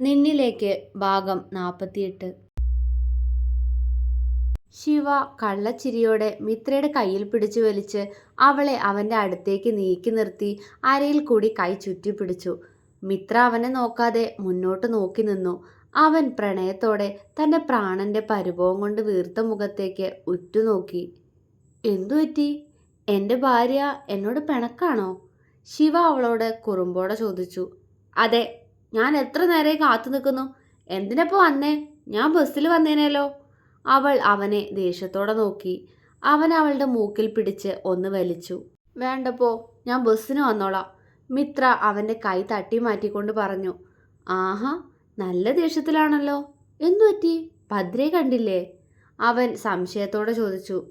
നിന്നിലേക്ക് ഭാഗം നാൽപ്പത്തിയെട്ട് ശിവ കള്ളച്ചിരിയോടെ മിത്രയുടെ കയ്യിൽ പിടിച്ചു വലിച്ച് അവളെ അവന്റെ അടുത്തേക്ക് നീക്കി നിർത്തി അരയിൽ കൂടി കൈ ചുറ്റിപ്പിടിച്ചു. മിത്ര അവനെ നോക്കാതെ മുന്നോട്ട് നോക്കി നിന്നു. അവൻ പ്രണയത്തോടെ തന്റെ പ്രാണന്റെ പരിഭവം കൊണ്ട് വീർത്ത മുഖത്തേക്ക് ഉറ്റുനോക്കി. എന്തു പറ്റി? എന്റെ ഭാര്യ എന്നോട് പിണക്കാണോ? ശിവ അവളോട് കുറുമ്പോടെ ചോദിച്ചു. അതെ ഞാൻ എത്ര നേരെ കാത്തു നിൽക്കുന്നു? എന്തിനപ്പോൾ വന്നേ? ഞാൻ ബസ്സിൽ വന്നേനല്ലോ അവൾ അവനെ ദേഷ്യത്തോടെ നോക്കി. അവൻ അവളുടെ മൂക്കിൽ പിടിച്ച് ഒന്ന് വലിച്ചു. വേണ്ടപ്പോ ഞാൻ ബസ്സിന് വന്നോളാം. മിത്ര അവന്റെ കൈ തട്ടി മാറ്റിക്കൊണ്ട് പറഞ്ഞു. ആഹാ നല്ല ദേഷ്യത്തിലാണല്ലോ. എന്തു പറ്റി? ഭദ്രയെ കണ്ടില്ലേ? അവൻ സംശയത്തോടെ ചോദിച്ചു.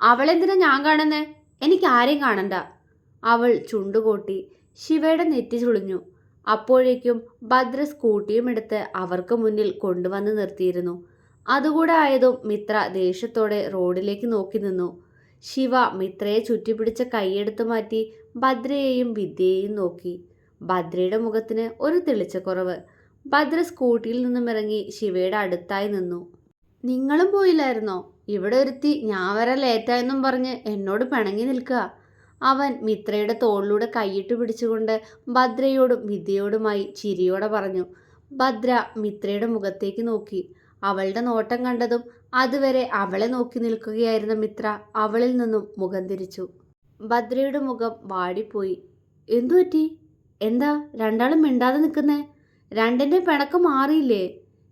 അവളെന്തിനാ ഞാൻ കാണുന്നേ? എനിക്ക് ആരെയും കാണണ്ട. അവൾ ചുണ്ടുകൂട്ടി ശിവയുടെ നെറ്റി ചുളിഞ്ഞു. അപ്പോഴേക്കും ഭദ്ര സ്കൂട്ടിയും എടുത്ത് അവർക്ക് മുന്നിൽ കൊണ്ടുവന്ന് നിർത്തിയിരുന്നു. അതുകൂടെ ആയതും മിത്ര ദേഷ്യത്തോടെ റോഡിലേക്ക് നോക്കി നിന്നു. ശിവ മിത്രയെ ചുറ്റിപ്പിടിച്ച കൈയെടുത്തു മാറ്റി ഭദ്രയെയും വിദ്യയെയും നോക്കി. ഭദ്രയുടെ മുഖത്തിന് ഒരു തെളിച്ചക്കുറവ്. ഭദ്ര സ്കൂട്ടിയിൽ നിന്നും ഇറങ്ങി ശിവയുടെ അടുത്തായി നിന്നു. നിങ്ങളും പോയില്ലായിരുന്നോ? ഇവിടെ ഒരുത്തി ഞാൻ വരാൻ ലേറ്റായെന്നും പറഞ്ഞ് എന്നോട് പിണങ്ങി നിൽക്കുക. അവൻ മിത്രയുടെ തോളിലൂടെ കൈയിട്ട് പിടിച്ചുകൊണ്ട് ഭദ്രയോടും വിദ്യയോടുമായി ചിരിയോടെ പറഞ്ഞു ഭദ്ര മിത്രയുടെ മുഖത്തേക്ക് നോക്കി. അവളുടെ നോട്ടം കണ്ടതും അതുവരെ അവളെ നോക്കി നിൽക്കുകയായിരുന്ന മിത്ര അവളിൽ നിന്നും മുഖം തിരിച്ചു. ഭദ്രയുടെ മുഖം വാടിപ്പോയി. എന്തു പറ്റി എന്താ? രണ്ടാളും മിണ്ടാതെ നിൽക്കുന്നേ? രണ്ടിന്റെ പിണക്കം മാറിയില്ലേ?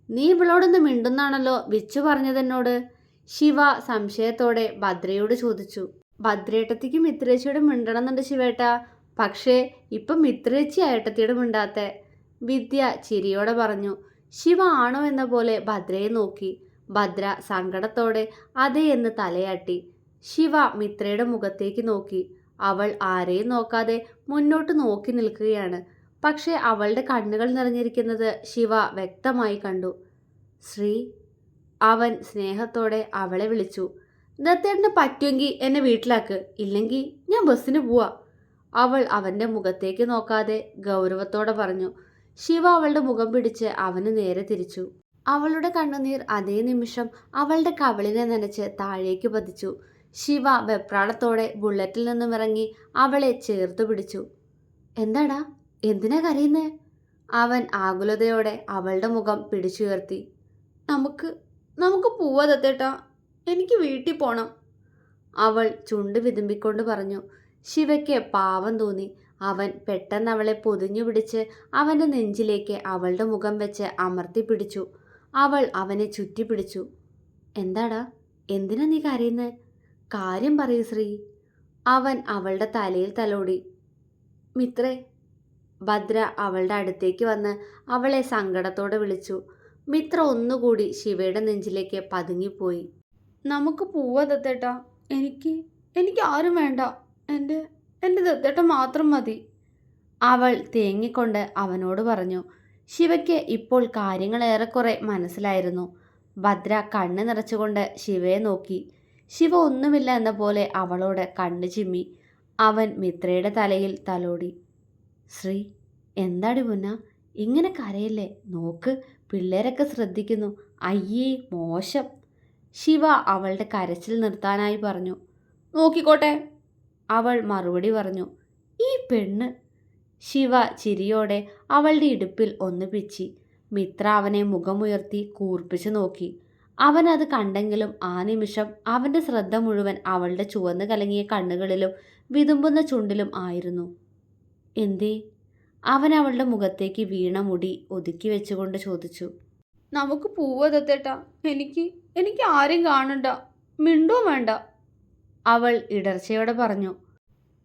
നീ ഇവളോടൊന്ന് മിണ്ടുന്നാണല്ലോ വിച്ചു പറഞ്ഞതെന്നോട്? ശിവ സംശയത്തോടെ ഭദ്രയോട് ചോദിച്ചു. ഭദ്രേട്ടത്തിക്ക് മിത്രേച്ചിയോട് മിണ്ടണമെന്നുണ്ട് ശിവേട്ട. പക്ഷേ ഇപ്പം മിത്രേച്ചി ഏട്ടത്തിയോട് മിണ്ടാത്തെ. വിദ്യ ചിരിയോടെ പറഞ്ഞു ശിവ ആണോ എന്ന പോലെ ഭദ്രയെ നോക്കി. ഭദ്ര സങ്കടത്തോടെ അതെ എന്ന് തലയാട്ടി. ശിവ മിത്രയുടെ മുഖത്തേക്ക് നോക്കി. അവൾ ആരെയും നോക്കാതെ മുന്നോട്ട് നോക്കി നിൽക്കുകയാണ്. പക്ഷേ അവളുടെ കണ്ണുകൾ നിറഞ്ഞിരിക്കുന്നത് ശിവ വ്യക്തമായി കണ്ടു. ശ്രീ? അവൻ സ്നേഹത്തോടെ അവളെ വിളിച്ചു. ദത്തേട്ടന് പറ്റുമെങ്കിൽ എന്നെ വീട്ടിലാക്ക്. ഇല്ലെങ്കിൽ ഞാൻ ബസ്സിന് പോവാ. അവൾ അവന്റെ മുഖത്തേക്ക് നോക്കാതെ ഗൗരവത്തോടെ പറഞ്ഞു. ശിവ അവളുടെ മുഖം പിടിച്ച് അവന് നേരെ തിരിച്ചു. അവളുടെ കണ്ണുനീർ അതേ നിമിഷം അവളുടെ കവളിനെ നനച്ച് താഴേക്ക് പതിച്ചു. ശിവ വെപ്രാളത്തോടെ ബുള്ളറ്റിൽ നിന്നും ഇറങ്ങി അവളെ ചേർത്ത് പിടിച്ചു. എന്താടാ? എന്തിനാ കരയുന്നേ? അവൻ ആകുലതയോടെ അവളുടെ മുഖം പിടിച്ചുയർത്തി. നമുക്ക് നമുക്ക് പോവാ എനിക്ക് വീട്ടിൽ പോണം. അവൾ ചുണ്ട് വിതുമ്പിക്കൊണ്ട് പറഞ്ഞു. ശിവയ്ക്ക് പാവം തോന്നി. അവൻ പെട്ടെന്ന് അവളെ പൊതിഞ്ഞു പിടിച്ച് അവന്റെ നെഞ്ചിലേക്ക് അവളുടെ മുഖം വെച്ച് അമർത്തി പിടിച്ചു. അവൾ അവനെ ചുറ്റി പിടിച്ചു. എന്താടാ? എന്തിനാ നീ കരയുന്നത് കാര്യം പറയൂ ശ്രീ. അവൻ അവളുടെ തലയിൽ തലോടി. മിത്രേ. ഭദ്ര അവളുടെ അടുത്തേക്ക് വന്ന് അവളെ സങ്കടത്തോടെ വിളിച്ചു. മിത്ര ഒന്നുകൂടി ശിവയുടെ നെഞ്ചിലേക്ക് പതുങ്ങിപ്പോയി. നമുക്ക് പോവാ ദത്തേട്ടാ. എനിക്ക് എനിക്ക് ആരും വേണ്ട. എന്റെ എന്റെ ദത്തേട്ട മാത്രം മതി. അവൾ തേങ്ങിക്കൊണ്ട് അവനോട് പറഞ്ഞു ശിവയ്ക്ക് ഇപ്പോൾ കാര്യങ്ങൾ ഏറെക്കുറെ മനസ്സിലായിരുന്നു. ഭദ്ര കണ്ണ് നിറച്ചുകൊണ്ട് ശിവയെ നോക്കി. ശിവ ഒന്നുമില്ല എന്ന പോലെ അവളോട് കണ്ണു ചിമ്മി. അവൻ മിത്രയുടെ തലയിൽ തലോടി. ശ്രീ എന്താടി മുന്ന ഇങ്ങനെ കരയല്ലേ? നോക്ക് പിള്ളേരൊക്കെ ശ്രദ്ധിക്കുന്നു. അയ്യേ മോശം. ശിവ അവളുടെ കരച്ചിൽ നിർത്താനായി പറഞ്ഞു. നോക്കിക്കോട്ടെ അവൾ മറുപടി പറഞ്ഞു. ഈ പെണ്ണ് ശിവ ചിരിയോടെ അവളുടെ ഇടുപ്പിൽ ഒന്ന് പിച്ചി. മിത്ര അവനെ മുഖമുയർത്തി കൂർപ്പിച്ചു നോക്കി. അവൻ അത് കണ്ടെങ്കിലും ആ നിമിഷം അവന്റെ ശ്രദ്ധ മുഴുവൻ അവളുടെ ചുവന്ന് കലങ്ങിയ കണ്ണുകളിലും വിതുമ്പുന്ന ചുണ്ടിലും ആയിരുന്നു. എന്തേ? അവൻ അവളുടെ മുഖത്തേക്ക് വീണ മുടി ഒതുക്കി വെച്ചുകൊണ്ട് ചോദിച്ചു. നമുക്ക് പോവാ ദത്തേട്ടാ എനിക്ക് എനിക്ക് ആരും കാണണ്ട മിണ്ടോ വേണ്ട. അവൾ ഇടർച്ചയോടെ പറഞ്ഞു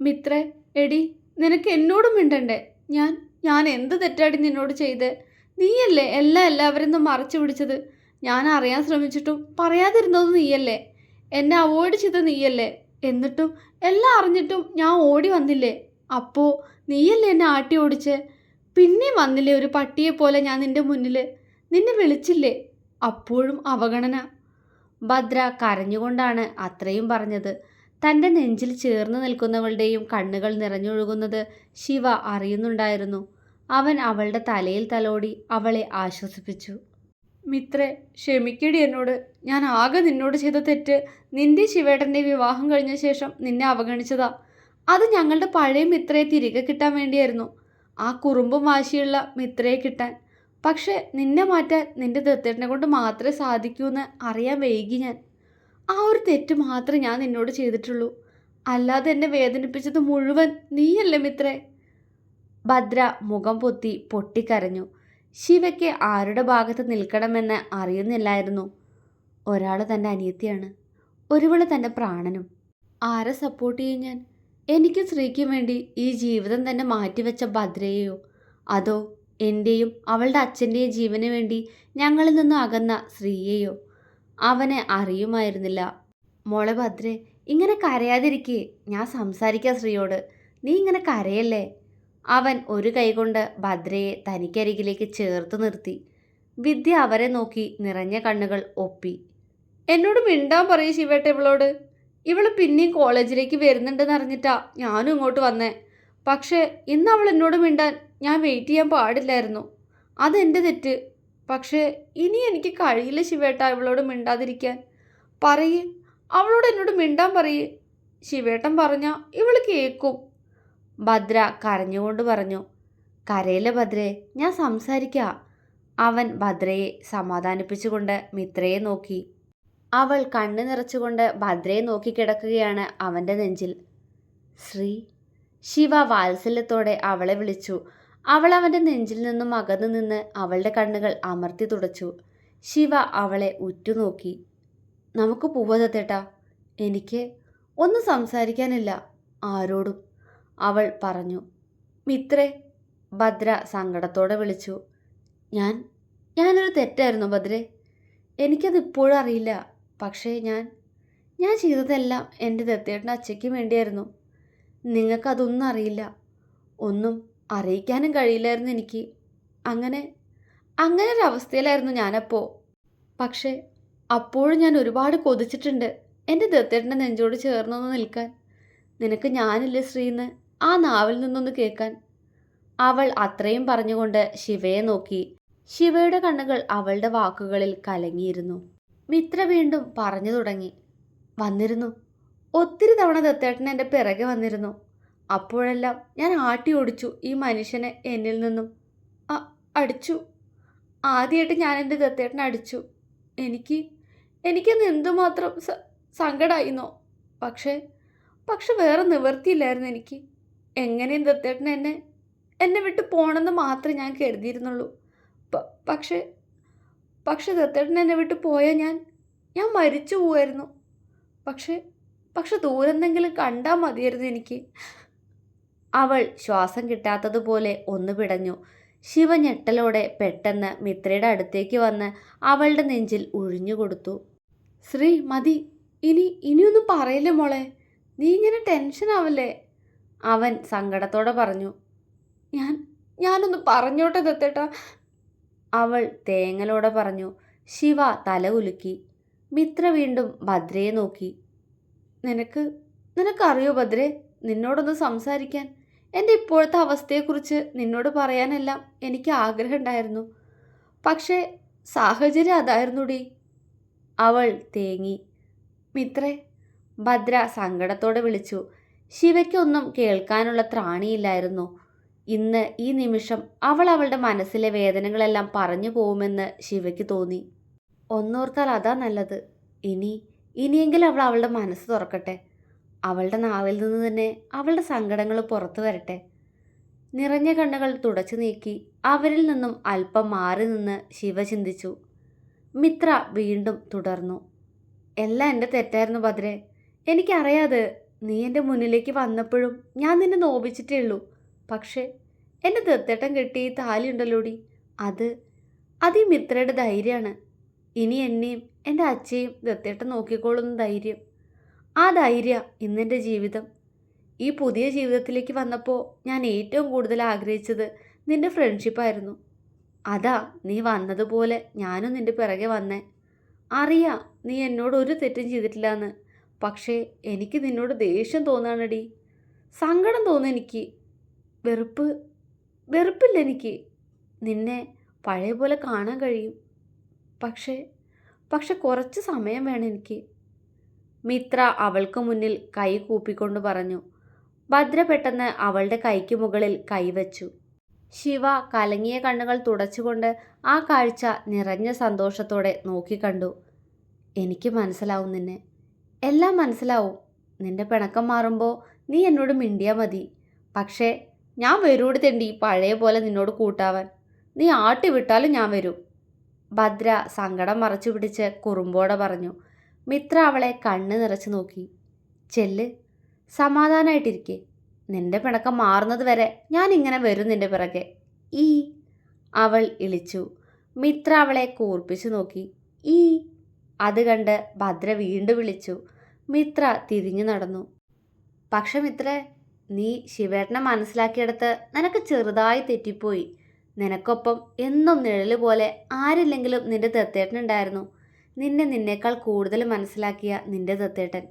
മിത്രേ എടി നിനക്ക് എന്നോട് മിണ്ടണ്ടേ? ഞാൻ ഞാൻ എന്ത് തെറ്റാടി നിന്നോട് ചെയ്തേ? നീയല്ലേ എല്ലാ എല്ലാവരും ഒന്നും മറച്ചു പിടിച്ചത്? ഞാൻ അറിയാൻ ശ്രമിച്ചിട്ടും പറയാതിരുന്നത് നീയല്ലേ? എന്നെ അവോയ്ഡ് ചെയ്ത നീയല്ലേ? എന്നിട്ടും എല്ലാം അറിഞ്ഞിട്ടും ഞാൻ ഓടി വന്നില്ലേ? അപ്പോൾ നീയല്ലേ എന്നെ ആട്ടി ഓടിച്ച്? പിന്നെയും വന്നില്ലേ ഒരു പട്ടിയെ പോലെ ഞാൻ നിന്റെ മുന്നിൽ നിന്നെ വിളിച്ചില്ലേ? അപ്പോഴും അവഗണന ഭദ്ര കരഞ്ഞുകൊണ്ടാണ് അത്രയും പറഞ്ഞത്. തന്റെ നെഞ്ചിൽ ചേർന്ന് നിൽക്കുന്നവളുടെയും കണ്ണുകൾ നിറഞ്ഞൊഴുകുന്നത് ശിവ അറിയുന്നുണ്ടായിരുന്നു. അവൻ അവളുടെ തലയിൽ തലോടി അവളെ ആശ്വസിപ്പിച്ചു. മിത്രേ ക്ഷമിക്കടി എന്നോട്. ഞാൻ ആകെ നിന്നോട് ചെയ്ത തെറ്റ് നിന്റെ ശിവേട്ടന്റെ വിവാഹം കഴിഞ്ഞ ശേഷം നിന്നെ അവഗണിച്ചതാ. അത് ഞങ്ങളുടെ പഴയ മിത്രയെ തിരികെ കിട്ടാൻ വേണ്ടിയായിരുന്നു. ആ കുറുമ്പും വാശിയുള്ള മിത്രയെ കിട്ടാൻ പക്ഷേ നിന്നെ മാറ്റാൻ നിന്റെ ദത്തേട്ടനെ കൊണ്ട് മാത്രമേ സാധിക്കൂ എന്ന് അറിയാൻ വൈകി ഞാൻ. ആ ഒരു തെറ്റ് മാത്രമേ ഞാൻ നിന്നോട് ചെയ്തിട്ടുള്ളൂ. അല്ലാതെ എന്നെ വേദനിപ്പിച്ചത് മുഴുവൻ നീയല്ലേ മിത്രേ? ഭദ്ര മുഖം പൊത്തി പൊട്ടിക്കരഞ്ഞു. ശിവയ്ക്ക് ആരുടെ ഭാഗത്ത് നിൽക്കണമെന്ന് അറിയുന്നില്ലായിരുന്നു. ഒരാൾ തന്റെ അനിയത്തിയാണ്. ഒരുവൾ തന്റെ പ്രാണനും. ആരെ സപ്പോർട്ട് ചെയ്യും ഞാൻ? എനിക്ക് സ്ത്രീക്കും വേണ്ടി ഈ ജീവിതം തന്നെ മാറ്റിവെച്ച ഭദ്രയെയോ? അതോ എന്റെയും അവളുടെ അച്ഛന്റെയും ജീവന് വേണ്ടി ഞങ്ങളിൽ നിന്നും അകന്ന സ്ത്രീയെയോ അവനെ അറിയുമായിരുന്നില്ല. മോളെ ഭദ്രേ ഇങ്ങനെ കരയാതിരിക്കേ. ഞാൻ സംസാരിക്കാം ശ്രീയോട് നീ ഇങ്ങനെ കരയല്ലേ? അവൻ ഒരു കൈകൊണ്ട് ഭദ്രയെ തനിക്കരികിലേക്ക് ചേർത്ത് നിർത്തി. വിദ്യ അവരെ നോക്കി നിറഞ്ഞ കണ്ണുകൾ ഒപ്പി. എന്നോട് മിണ്ടാൻ പറയും ശിവേട്ട ഇവളോട്. ഇവൾ പിന്നെയും കോളേജിലേക്ക് വരുന്നുണ്ടെന്ന് അറിഞ്ഞിട്ടാ ഞാനും ഇങ്ങോട്ട് വന്നേ. പക്ഷേ ഇന്ന് അവൾ എന്നോട് മിണ്ടാൻ ഞാൻ വെയിറ്റ് ചെയ്യാൻ പാടില്ലായിരുന്നു. അതെന്റെ തെറ്റ്. പക്ഷേ ഇനി എനിക്ക് കഴിയില്ല ശിവേട്ട ഇവളോട് മിണ്ടാതിരിക്കാൻ. പറയേ. അവളോട് എന്നോട് മിണ്ടാൻ പറയേ. ശിവേട്ടൻ പറഞ്ഞാൽ ഇവൾ കേൾക്കും ഭദ്ര കരഞ്ഞുകൊണ്ട് പറഞ്ഞു കരയില്ല ഭദ്രേ ഞാൻ സംസാരിക്കാം. അവൻ ഭദ്രയെ സമാധാനിപ്പിച്ചുകൊണ്ട് മിത്രയെ നോക്കി. അവൾ കണ്ണു നിറച്ചുകൊണ്ട് ഭദ്രയെ നോക്കി കിടക്കുകയാണ് അവന്റെ നെഞ്ചിൽ. ശ്രീ ശിവ വാത്സല്യത്തോടെ അവളെ വിളിച്ചു. അവൾ അവന്റെ നെഞ്ചിൽ നിന്നും അകന്നു നിന്ന് അവളുടെ കണ്ണുകൾ അമർത്തി തുടച്ചു. ശിവ അവളെ ഉറ്റുനോക്കി നമുക്ക് പോവതത്തേട്ടാ എനിക്ക് ഒന്നും സംസാരിക്കാനില്ല. ആരോടും? അവൾ പറഞ്ഞു. മിത്രേ ഭദ്ര സങ്കടത്തോടെ വിളിച്ചു. ഞാൻ ഞാനൊരു തെറ്റായിരുന്നു ഭദ്രെ. എനിക്കത് ഇപ്പോഴും അറിയില്ല. പക്ഷേ ഞാൻ ഞാൻ ചെയ്തതെല്ലാം എന്റെ ദത്തേട്ടന്റെ അച്ഛയ്ക്ക് വേണ്ടിയായിരുന്നു. നിങ്ങൾക്കതൊന്നും അറിയില്ല. ഒന്നും അറിയിക്കാനും കഴിയില്ലായിരുന്നു എനിക്ക്. അങ്ങനെ അങ്ങനെ ഒരു അവസ്ഥയിലായിരുന്നു ഞാനപ്പോൾ പക്ഷേ അപ്പോഴും ഞാൻ ഒരുപാട് കൊതിച്ചിട്ടുണ്ട് എന്റെ ദത്തേട്ടന്റെ നെഞ്ചോട് ചേർന്നൊന്ന് നിൽക്കാൻ. നിനക്ക് ഞാനില്ലേ ശ്രീന്ന്? ആ നാവിൽ നിന്നൊന്ന് കേൾക്കാൻ. അവൾ അത്രയും പറഞ്ഞുകൊണ്ട് ശിവയെ നോക്കി. ശിവയുടെ കണ്ണുകൾ അവളുടെ വാക്കുകളിൽ കലങ്ങിയിരുന്നു. മിത്ര വീണ്ടും പറഞ്ഞു തുടങ്ങി. വന്നിരുന്നു. ഒത്തിരി തവണ ദത്തേട്ടൻ എന്റെ പിറകെ വന്നിരുന്നു. അപ്പോഴെല്ലാം ഞാൻ ആട്ടി ഓടിച്ചു ഈ മനുഷ്യനെ എന്നിൽ നിന്നും. അടിച്ചു. ആദ്യമായിട്ട് ഞാൻ എന്റെ ദത്തേട്ടനെ അടിച്ചു. എനിക്ക് എനിക്കന്ന് എന്തുമാത്രം സ സങ്കടമായിരുന്നോ പക്ഷേ പക്ഷെ വേറെ നിവർത്തിയില്ലായിരുന്നു എനിക്ക്. എങ്ങനെയും ദത്തേട്ടൻ എന്നെ എന്നെ വിട്ട് പോകണമെന്ന് മാത്രമേ ഞാൻ കരുതിയിരുന്നുള്ളൂ. പക്ഷേ പക്ഷെ ദത്തേട്ടൻ എന്നെ വിട്ട് പോയാൽ ഞാൻ ഞാൻ മരിച്ചു പോവായിരുന്നു. പക്ഷേ പക്ഷെ ദൂരെന്തെങ്കിലും കണ്ടാൽ മതിയായിരുന്നു എനിക്ക്. അവൾ ശ്വാസം കിട്ടാത്തതുപോലെ ഒന്ന് പിടഞ്ഞു. ശിവ ഞെട്ടലോടെ പെട്ടെന്ന് മിത്രയുടെ അടുത്തേക്ക് വന്ന് അവളുടെ നെഞ്ചിൽ ഒഴിഞ്ഞുകൊടുത്തു ശ്രീ മതി. ഇനി ഇനിയൊന്നും പറയില്ല മോളെ. നീ ഇങ്ങനെ ടെൻഷൻ ആവല്ലേ? അവൻ സങ്കടത്തോടെ പറഞ്ഞു. ഞാൻ ഞാനൊന്ന് പറഞ്ഞോട്ടെ ദത്തേട്ടാ. അവൾ തേങ്ങലോടെ പറഞ്ഞു. ശിവ തല ഉലുക്കി. മിത്ര വീണ്ടും ഭദ്രയെ നോക്കി. നിനക്ക് നിനക്കറിയോ ഭദ്രേ നിന്നോടൊന്ന് സംസാരിക്കാൻ? എന്റെ ഇപ്പോഴത്തെ അവസ്ഥയെക്കുറിച്ച് നിന്നോട് പറയാനെല്ലാം എനിക്ക് ആഗ്രഹമുണ്ടായിരുന്നു. പക്ഷേ സാഹചര്യം അതായിരുന്നുടി. അവൾ തേങ്ങി. മിത്രേ ഭദ്ര സങ്കടത്തോടെ വിളിച്ചു. ശിവയ്ക്കൊന്നും കേൾക്കാനുള്ള ത്രാണിയില്ലായിരുന്നു. ഇന്ന് ഈ നിമിഷം അവൾ അവളുടെ മനസ്സിലെ വേദനകളെല്ലാം പറഞ്ഞു പോകുമെന്ന് ശിവയ്ക്ക് തോന്നി. ഒന്നോർത്താൽ അതാ നല്ലത്. ഇനി ഇനിയെങ്കിലും അവൾ അവളുടെ മനസ്സ് തുറക്കട്ടെ. അവളുടെ നാവിൽ നിന്ന് തന്നെ അവളുടെ സങ്കടങ്ങൾ പുറത്തു വരട്ടെ. നിറഞ്ഞ കണ്ണുകൾ തുടച്ചു നീക്കി അവരിൽ നിന്നും അല്പം മാറി നിന്ന് ശിവ ചിന്തിച്ചു. മിത്ര വീണ്ടും തുടർന്നു. എല്ലാം എന്റെ തെറ്റായിരുന്നു ഭദ്രേ. എനിക്കറിയാതെ നീ എന്റെ മുന്നിലേക്ക് വന്നപ്പോഴും ഞാൻ നിന്നെ നോപിച്ചിട്ടേ ഉള്ളൂ. പക്ഷേ എന്റെ ദത്തേട്ടം കെട്ടി താലി ഉണ്ടല്ലോടി. അത് അത് ഈ മിത്രയുടെ ധൈര്യമാണ്. ഇനി എന്നെയും എന്റെ അച്ഛയും ദത്തേട്ടം നോക്കിക്കോളുന്ന ധൈര്യം ആ ധൈര്യ ഇന്നെന്റെ ജീവിതം. ഈ പുതിയ ജീവിതത്തിലേക്ക് വന്നപ്പോൾ ഞാൻ ഏറ്റവും കൂടുതൽ ആഗ്രഹിച്ചത് നിന്റെ ഫ്രണ്ട്ഷിപ്പായിരുന്നു. അതാ നീ വന്നതുപോലെ ഞാനും നിന്റെ പിറകെ വന്നേ. അറിയാ നീ എന്നോട് ഒരു തെറ്റും ചെയ്തിട്ടില്ല എന്ന് പക്ഷേ എനിക്ക് നിന്നോട് ദേഷ്യം തോന്നാണടി. സങ്കടം തോന്നുന്നു എനിക്ക്. വെറുപ്പ് വെറുപ്പില്ല എനിക്ക്. നിന്നെ പഴയ പോലെ കാണാൻ കഴിയും. പക്ഷേ പക്ഷെ കുറച്ച് സമയം വേണം എനിക്ക്. മിത്ര അവൾക്ക് മുന്നിൽ കൈ കൂപ്പിക്കൊണ്ട് പറഞ്ഞു ഭദ്ര പെട്ടെന്ന് അവളുടെ കൈക്ക് മുകളിൽ കൈവച്ചു ശിവ കലങ്ങിയ കണ്ണുകൾ തുടച്ചുകൊണ്ട് ആ കാഴ്ച നിറഞ്ഞ സന്തോഷത്തോടെ നോക്കിക്കണ്ടു എനിക്ക് മനസ്സിലാവും നിന്നെ. എല്ലാം മനസ്സിലാവും. നിന്റെ പിണക്കം മാറുമ്പോൾ നീ എന്നോട് മിണ്ടിയാൽ മതി. പക്ഷേ ഞാൻ വരൂട് തെണ്ടി പഴയ പോലെ നിന്നോട് കൂട്ടാവാൻ. നീ ആട്ടി വിട്ടാലും ഞാൻ വരും. ഭദ്ര സങ്കടം മറച്ചു പിടിച്ച് കുറുമ്പോടെ പറഞ്ഞു മിത്ര അവളെ കണ്ണ് നിറച്ച് നോക്കി. ചെല്ല് സമാധാനമായിട്ടിരിക്കെ നിന്റെ പിണക്കം മാറുന്നത് വരെ ഞാൻ ഇങ്ങനെ വരും നിന്റെ പിറകെ. ഈ അവൾ ഇളിച്ചു. മിത്ര അവളെ കൂർപ്പിച്ചു നോക്കി. ഈ അത് കണ്ട് ഭദ്ര വീണ്ടും വിളിച്ചു. മിത്ര തിരിഞ്ഞു നടന്നു. പക്ഷെ മിത്രേ നീ ശിവേട്ടനെ മനസ്സിലാക്കിയെടുത്ത് നിനക്ക് ചെറുതായി തെറ്റിപ്പോയി. നിനക്കൊപ്പം എന്നും നിഴൽ പോലെ ആരില്ലെങ്കിലും നിന്റെ ദത്തേട്ടനുണ്ടായിരുന്നു. നിന്നെ നിന്നേക്കാൾ കൂടുതൽ മനസ്സിലാക്കിയ നിന്റെ തത്തേട്ടൻ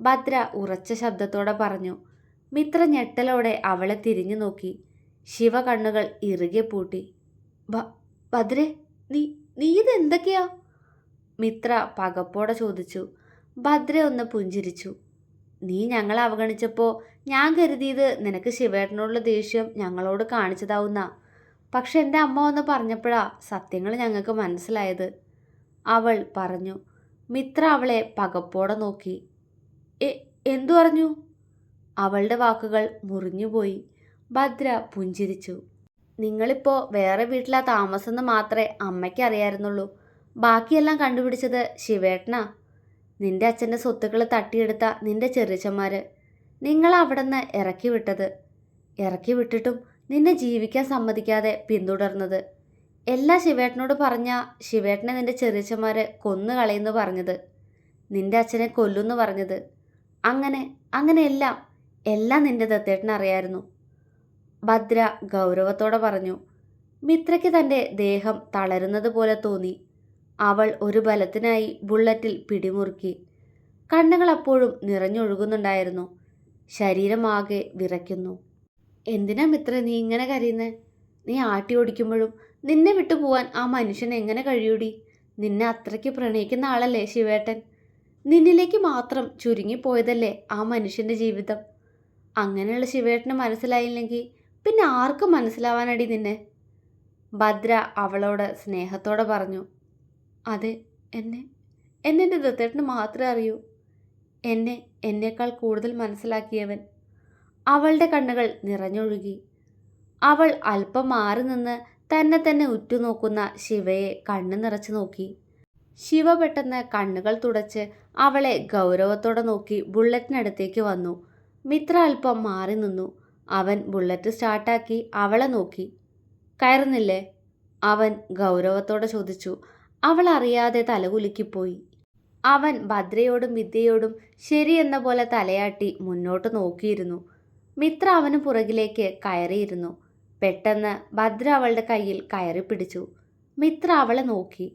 ഭദ്ര ഉറച്ച ശബ്ദത്തോടെ പറഞ്ഞു. മിത്ര ഞെട്ടലോടെ അവളെ തിരിഞ്ഞു നോക്കി. ശിവ കണ്ണുകൾ ഇറുകെ പൂട്ടി. ഭദ്രെ നീ നീ ഇത് എന്തൊക്കെയാ മിത്ര പകപ്പോടെ ചോദിച്ചു. ഭദ്ര ഒന്ന് പുഞ്ചിരിച്ചു. നീ ഞങ്ങളെ അവഗണിച്ചപ്പോൾ ഞാൻ കരുതിയത് നിനക്ക് ശിവേട്ടനോടുള്ള ദേഷ്യം ഞങ്ങളോട് കാണിച്ചതാവുന്ന. പക്ഷെ എന്റെ അമ്മ വന്ന് പറഞ്ഞപ്പോഴാ സത്യങ്ങൾ ഞങ്ങൾക്ക് മനസ്സിലായത്. അവൾ പറഞ്ഞു. മിത്ര അവളെ പകപ്പോടെ നോക്കി. എ എന്തു പറഞ്ഞു? അവളുടെ വാക്കുകൾ മുറിഞ്ഞുപോയി. ഭദ്ര പുഞ്ചിരിച്ചു. നിങ്ങളിപ്പോൾ വേറെ വീട്ടിലാ താമസമെന്ന് മാത്രമേ അമ്മയ്ക്ക് അറിയായിരുന്നുള്ളൂ. ബാക്കിയെല്ലാം കണ്ടുപിടിച്ചത് ശിവേട്ടനാ. നിന്റെ അച്ഛന്റെ സ്വത്തുക്കൾ തട്ടിയെടുത്ത നിന്റെ ചെറിയച്ചന്മാർ നിങ്ങൾ അവിടെ നിന്ന് ഇറക്കി വിട്ടത്. ഇറക്കി വിട്ടിട്ടും നിന്നെ ജീവിക്കാൻ സമ്മതിക്കാതെ പിന്തുടർന്നത്. എല്ലാ ശിവേട്ടനോട് പറഞ്ഞ ശിവേട്ടനെ നിന്റെ ചെറിയച്ചന്മാർ കൊന്നു കളയുന്നു പറഞ്ഞത്. നിന്റെ അച്ഛനെ കൊല്ലുന്നു പറഞ്ഞത്. അങ്ങനെ അങ്ങനെ എല്ലാം എല്ലാം നിന്റെ ദത്തേട്ടൻ അറിയായിരുന്നു. ഭദ്ര ഗൗരവത്തോടെ പറഞ്ഞു മിത്രയ്ക്ക് തന്റെ ദേഹം തളരുന്നത് പോലെ തോന്നി. അവൾ ഒരു ബലത്തിനായി ബുള്ളറ്റിൽ പിടിമുറുക്കി. കണ്ണുകൾ അപ്പോഴും നിറഞ്ഞൊഴുകുന്നുണ്ടായിരുന്നു. ശരീരമാകെ വിറയ്ക്കുന്നു. എന്തിനാ മിത്ര നീ ഇങ്ങനെ കരയുന്നേ? നീ ആട്ടി ഓടിക്കുമ്പോഴും നിന്നെ വിട്ടു പോവാൻ ആ മനുഷ്യൻ എങ്ങനെ കഴിയൂടി? നിന്നെ അത്രയ്ക്ക് പ്രണയിക്കുന്ന ആളല്ലേ ശിവേട്ടൻ? നിന്നിലേക്ക് മാത്രം ചുരുങ്ങിപ്പോയതല്ലേ ആ മനുഷ്യന്റെ ജീവിതം? അങ്ങനെയുള്ള ശിവേട്ടന് മനസ്സിലായില്ലെങ്കിൽ പിന്നെ ആർക്കും മനസ്സിലാവാനടി നിന്നെ? ഭദ്ര അവളോട് സ്നേഹത്തോടെ പറഞ്ഞു അതെ എന്നെ എന്നെ ദത്തേട്ടന് മാത്രമേ അറിയൂ. എന്നെ എന്നേക്കാൾ കൂടുതൽ മനസ്സിലാക്കിയവൻ. അവളുടെ കണ്ണുകൾ നിറഞ്ഞൊഴുകി. അവൾ അല്പം മാറി നിന്ന് തന്നെ തന്നെ ഉറ്റുനോക്കുന്ന ശിവയെ കണ്ണു നിറച്ചു നോക്കി. ശിവ പെട്ടെന്ന് കണ്ണുകൾ തുടച്ച് അവളെ ഗൗരവത്തോടെ നോക്കി ബുള്ളറ്റിനടുത്തേക്ക് വന്നു. മിത്ര അല്പം മാറി നിന്നു. അവൻ ബുള്ളറ്റ് സ്റ്റാർട്ടാക്കി അവളെ നോക്കി. കയറുന്നില്ലേ? അവൻ ഗൗരവത്തോടെ ചോദിച്ചു. അവൾ അറിയാതെ തലകുലുക്കിപ്പോയി അവൻ ഭദ്രയോടും വിദ്യയോടും ശരിയെന്ന പോലെ തലയാട്ടി മുന്നോട്ട് നോക്കിയിരുന്നു. മിത്ര അവന് പുറകിലേക്ക് കയറിയിരുന്നു. പെട്ടെന്ന് ഭദ്ര അവളുടെ കയ്യിൽ കയറി പിടിച്ചു. മിത്ര അവളെ നോക്കി.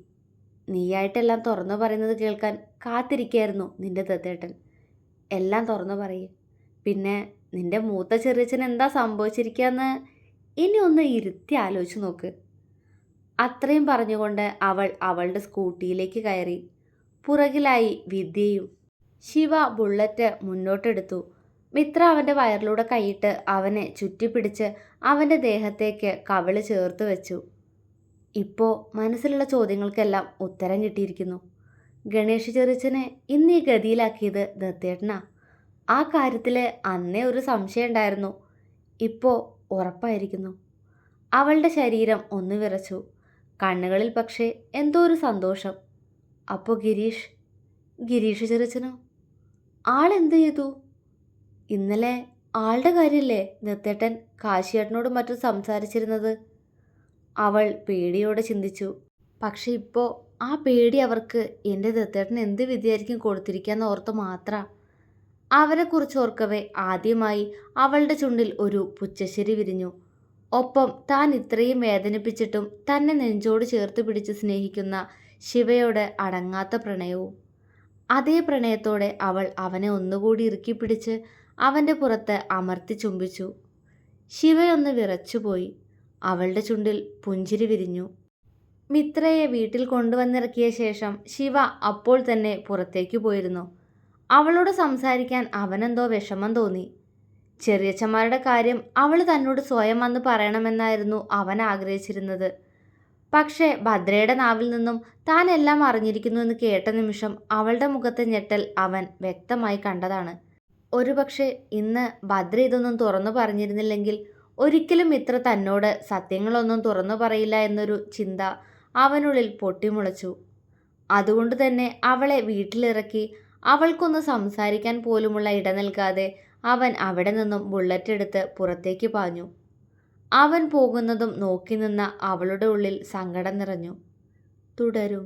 നീയായിട്ടെല്ലാം തുറന്നു പറയുന്നത് കേൾക്കാൻ കാത്തിരിക്കായിരുന്നു നിന്റെ ദത്തേട്ടൻ. എല്ലാം തുറന്നു പറയേ. പിന്നെ നിന്റെ മൂത്ത ചെറിയച്ഛൻ എന്താ സംഭവിച്ചിരിക്കുകയെന്ന് ഇനി ഒന്ന് ഇരുത്തി ആലോചിച്ച് നോക്ക്. അത്രയും പറഞ്ഞുകൊണ്ട് അവൾ അവളുടെ സ്കൂട്ടിയിലേക്ക് കയറി. പുറകിലായി വിദ്യയും ശിവ ബുള്ളറ്റ് മുന്നോട്ടെടുത്തു. മിത്ര അവന്റെ വയറിലൂടെ കൈയിട്ട് അവനെ ചുറ്റിപ്പിടിച്ച് അവന്റെ ദേഹത്തേക്ക് കവിൾ ചേർത്ത് വെച്ചു. ഇപ്പോൾ മനസ്സിലുള്ള ചോദ്യങ്ങൾക്കെല്ലാം ഉത്തരം കിട്ടിയിരിക്കുന്നു. ഗണേഷ് ചെറിച്ചനെ ഇന്ന് ഈ ഗതിയിലാക്കിയത് ദത്തേട്ടനാ. ആ കാര്യത്തിൽ അന്നേ ഒരു സംശയം ഉണ്ടായിരുന്നു. ഇപ്പോൾ ഉറപ്പായിരിക്കുന്നു. അവളുടെ ശരീരം ഒന്ന് വിറച്ചു. കണ്ണുകളിൽ പക്ഷേ എന്തോ ഒരു സന്തോഷം. അപ്പോൾ ഗിരീഷ്? ഗിരീഷ് ചെറിച്ചനോ? ആളെന്ത് ചെയ്തു? ഇന്നലെ ആളുടെ കാര്യമല്ലേ നിർത്തേട്ടൻ കാശിയേട്ടനോട് മറ്റും സംസാരിച്ചിരുന്നത്? അവൾ പേടിയോടെ ചിന്തിച്ചു. പക്ഷെ ഇപ്പോൾ ആ പേടി അവർക്ക് എന്റെ ദത്തേട്ടൻ എന്ത് വിധിയായിരിക്കും കൊടുത്തിരിക്കാന്ന് ഓർത്ത് മാത്ര. അവരെക്കുറിച്ച് ഓർക്കവേ ആദ്യമായി അവളുടെ ചുണ്ടിൽ ഒരു പുച്ചശ്ശേരി വിരിഞ്ഞു. ഒപ്പം താൻ ഇത്രയും വേദനിപ്പിച്ചിട്ടും തന്നെ നെഞ്ചോട് ചേർത്ത് പിടിച്ച് സ്നേഹിക്കുന്ന ശിവയോട് അടങ്ങാത്ത പ്രണയവും. അതേ പ്രണയത്തോടെ അവൾ അവനെ ഒന്നുകൂടി ഇറുക്കിപ്പിടിച്ച് അവന്റെ പുറത്ത് അമർത്തി ചുംബിച്ചു. ശിവയൊന്ന് വിറച്ചുപോയി. അവളുടെ ചുണ്ടിൽ പുഞ്ചിരി വിരിഞ്ഞു. മിത്രയെ വീട്ടിൽ കൊണ്ടുവന്നിറക്കിയ ശേഷം ശിവ അപ്പോൾ തന്നെ പുറത്തേക്ക് പോയിരുന്നു. അവളോട് സംസാരിക്കാൻ അവനെന്തോ വിഷമം തോന്നി. ചെറിയച്ചന്മാരുടെ കാര്യം അവൾ തന്നോട് സ്വയം വന്ന് പറയണമെന്നായിരുന്നു അവൻ ആഗ്രഹിച്ചിരുന്നത്. പക്ഷേ ഭദ്രയുടെ നാവിൽ നിന്നും താൻ എല്ലാം അറിഞ്ഞിരിക്കുന്നു എന്ന് കേട്ട നിമിഷം അവളുടെ മുഖത്തെ ഞെട്ടൽ അവൻ വ്യക്തമായി കണ്ടതാണ്. ഒരുപക്ഷെ ഇന്ന് ഭദ്ര ഇതൊന്നും തുറന്നു പറഞ്ഞിരുന്നില്ലെങ്കിൽ ഒരിക്കലും ഇത്ര തന്നോട് സത്യങ്ങളൊന്നും തുറന്നു പറയില്ല എന്നൊരു ചിന്ത അവനുള്ളിൽ പൊട്ടിമുളച്ചു. അതുകൊണ്ട് തന്നെ അവളെ വീട്ടിലിറക്കി അവൾക്കൊന്ന് സംസാരിക്കാൻ പോലുമുള്ള ഇട നൽകാതെ അവൻ അവിടെ നിന്നും ബുള്ളറ്റ് എടുത്ത് പുറത്തേക്ക് പാഞ്ഞു. അവൻ പോകുന്നതും നോക്കി നിന്ന അവളുടെ ഉള്ളിൽ സങ്കടം നിറഞ്ഞു. തുടരും.